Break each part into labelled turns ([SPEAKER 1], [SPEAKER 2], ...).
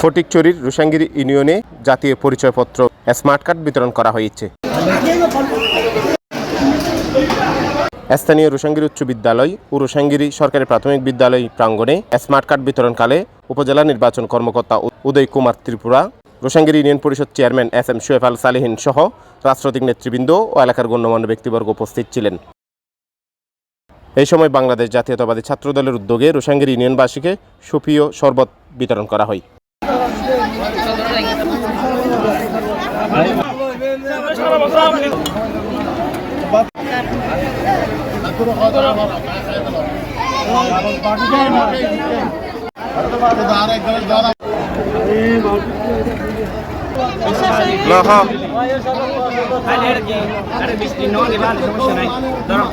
[SPEAKER 1] ফটিকচুরির রুসাঙ্গিরি ইউনিয়নে জাতীয় পরিচয়পত্র, স্মার্ট কার্ড বিতরণ করা হয়েছে। স্থানীয় রুসাঙ্গিরি উচ্চ বিদ্যালয় ও রুসাঙ্গিরি সরকারি প্রাথমিক বিদ্যালয় প্রাঙ্গণে স্মার্ট কার্ড বিতরণকালে উপজেলা নির্বাচন কর্মকর্তা Uday Kumar Tripura Rusangiri union parishad chairman S M Shoaib Al Salehin সহ রাজনৈতিক নেতৃবৃন্দ ও এলাকার গণ্যমান্য ব্যক্তিবর্গ উপস্থিত ছিলেন। এই সময় বাংলাদেশ জাতীয়তাবাদী ছাত্রদলের উদ্যোগে রুসাঙ্গিরি ইউনিয়নবাসীকে সুপ্রিয় শরবত বিতরণ করা হয়।
[SPEAKER 2] আরে বৃষ্টি নো দিবা সমস্যা নাই ধরো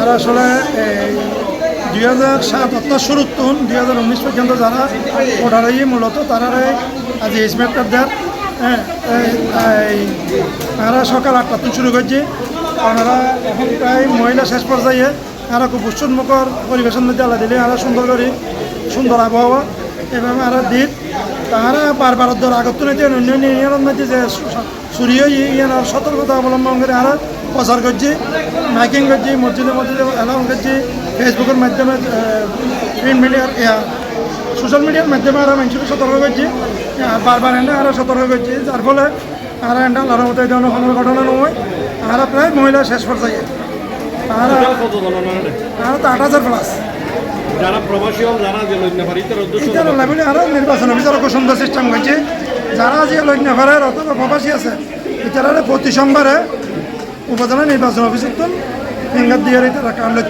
[SPEAKER 3] আর আসলে দুই হাজার সাত অর্থাৎ শুরু তুন দুই হাজার উনিশ পর্যন্ত যারা ওঠারাই মূলত তারারে আজ স্মার্ট কার্ড হ্যাঁ তারা সকাল আটটা থেকে শুরু করছে। ওনারা এখন প্রায় মহিলা শেষ পর্যায়ে আর খুব উৎসবমুখর পরিবেশের মধ্যে আলাদা দিলে আর সুন্দর করে সুন্দর আবহাওয়া এভাবে আর দিন তাহারা বারবার ধর আগত নিতে অন্যান্য ইউনিয়নের মধ্যে যে সুরিয় ইউনিয়ন আর সতর্কতা অবলম্বন করে আর প্রচার করছি মাইকিং করছে মসজিদের মসজিদে অ্যালাউন করছি ফেসবুকের মাধ্যমে প্রিন্ট মিডিয়ার সোশ্যাল মিডিয়ার মাধ্যমে আরও মানুষকে সতর্ক করছি আর বারবার এনে আরও সতর্ক করছে যার ফলে আর এটা আল্লাহর মতো এই ধরনের কোনো ঘটনা নয় আর প্রায় মহিলা শেষ পর্যায়ে। আর আর তো আট হাজার প্লাস
[SPEAKER 4] যারা প্রবাসী হন যারা যে লগ্ন পারি তার উদ্দেশ্য
[SPEAKER 3] ইতার লেভেলে আরও নির্বাচন অফিসার খুব সুন্দর সিস্টেম করছে যারা যে লগ্নঘরের অথবা প্রবাসী আছে ইতারা প্রতি সোমবারে উপজেলা নির্বাচন অফিসের তো ফিঙ্গার দিয়ে লইতে পারবে